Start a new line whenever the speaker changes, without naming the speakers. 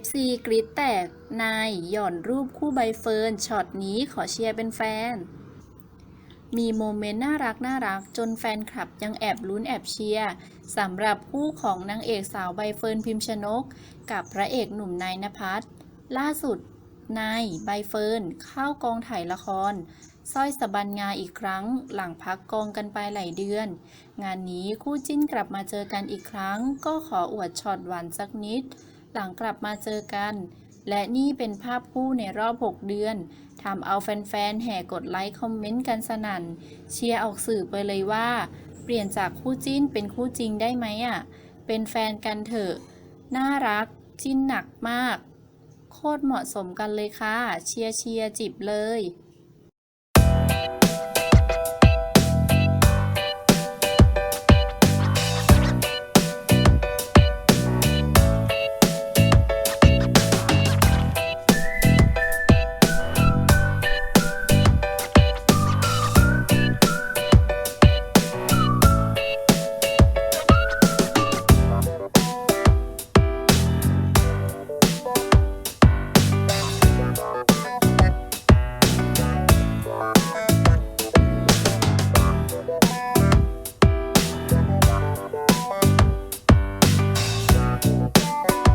FC กรีดแตก นาย หย่อนรูปคู่ใบเฟิร์น ช็อตนี้ขอเชียร์เป็นแฟน มีโมเมนต์น่ารักน่ารักจนแฟนคลับยังแอบลุ้นแอบเชียร์สำหรับคู่ของนางเอกสาวใบเฟิร์นพิมชนก กับพระเอกหนุ่มนายนภัสล่าสุด นาย ใบเฟิร์น เข้ากองถ่ายละครสร้อยสะบันงาอีกครั้ง หลังพักกองกันไปหลายเดือน งานนี้คู่จิ้นกลับมาเจอกันอีกครั้ง ก็ขออวดช็อตหวานสักนิด หลังกลับมาเจอกัน และนี่เป็นภาพคู่ในรอบ 6 เดือนทำเอาแฟนๆ แห่กดไลค์คอมเมนต์กันสนั่น เชียร์ออกสื่อไปเลยว่า เปลี่ยนจากคู่จิ้นเป็นคู่จริงได้ไหมอะ เป็นแฟนกันเถอะ น่ารัก จิ้นหนักมาก โคตรเหมาะสมกันเลยค่ะ เชียร์เชียร์จิบเลย